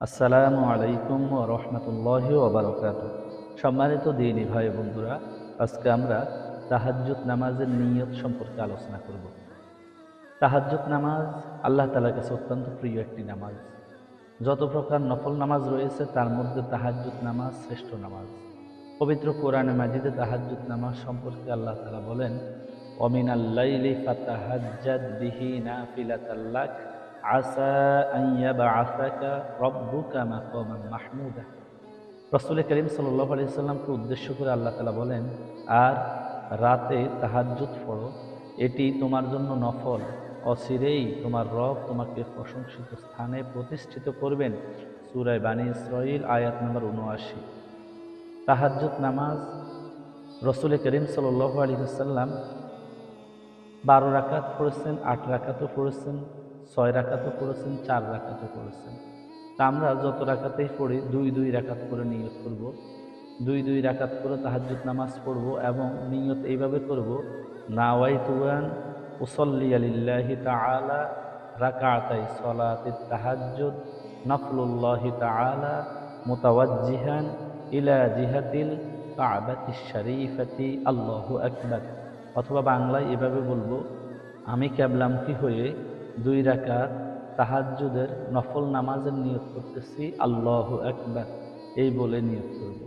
আসসালামু আলাইকুম ও রহমতুল্লাহ ওবরকাত সম্মানিত দিনী ভাই বন্ধুরা, আজকে আমরা তাহাজ্জুদ নামাজের নিয়ত সম্পর্কে আলোচনা করব। তাহাজ্জুদ নামাজ আল্লাহ তালার কাছে অত্যন্ত প্রিয় একটি নামাজ। যত প্রকার নফল নামাজ রয়েছে, তার মধ্যে তাহাজ্জুদ নামাজ শ্রেষ্ঠ নামাজ। পবিত্র কোরআনে মাজিদে তাহাজ্জুদ নামাজ সম্পর্কে আল্লাহ তালা বলেন অমিন ফাতাহাজ্জাদ বিহি নাফিলাতাল্লাক রসুল করিম সাল্লামকে উদ্দেশ্য করে আল্লাহ তালা বলেন, আর রাতে তাহাজ্জুদ পড়ো, এটি তোমার জন্য নফল। অচিরেই তোমার রব তোমাকে প্রশংসিত স্থানে প্রতিষ্ঠিত করবেন। সুরায় বানী ইসরাইল আয়াত নম্বর উনআশি তাহাজ্জুদ নামাজ, রসুল করিম সাল্লাহ আলী সাল্লাম বারো রাকাত পড়েছেন, আট রাকাতও পড়েছেন। ছয় রাকাতও পড়েছেন, চার রাকাতও পড়েছেন। তা আমরা যত রাকাতেই পড়ি, দুই দুই রাকাত করে নিয়ত করব। দুই দুই রাকাত করে তাহাজ্জুদ নামাজ পড়ব এবং নিয়ত এইভাবে করব নাওয়াই তুয়ান উসল্লি আলিল্লাহি তাআলা রাকাতাই সলাতি তাহাজ্জুদ, নফলুল্লাহি তাআলা মুতাওয়াজ্জিহান ইলা জিহাতিল কাবাতি শরীফাতি, আল্লাহু আকবার। অথবা বাংলায় এভাবে বলব, আমি ক্যাবলামুখী হয়ে দুই রাকাত তাহাজুদের নফল নামাজের নিয়োগ করতেছি আল্লাহ একবার এই বলে নিয়োগ করব।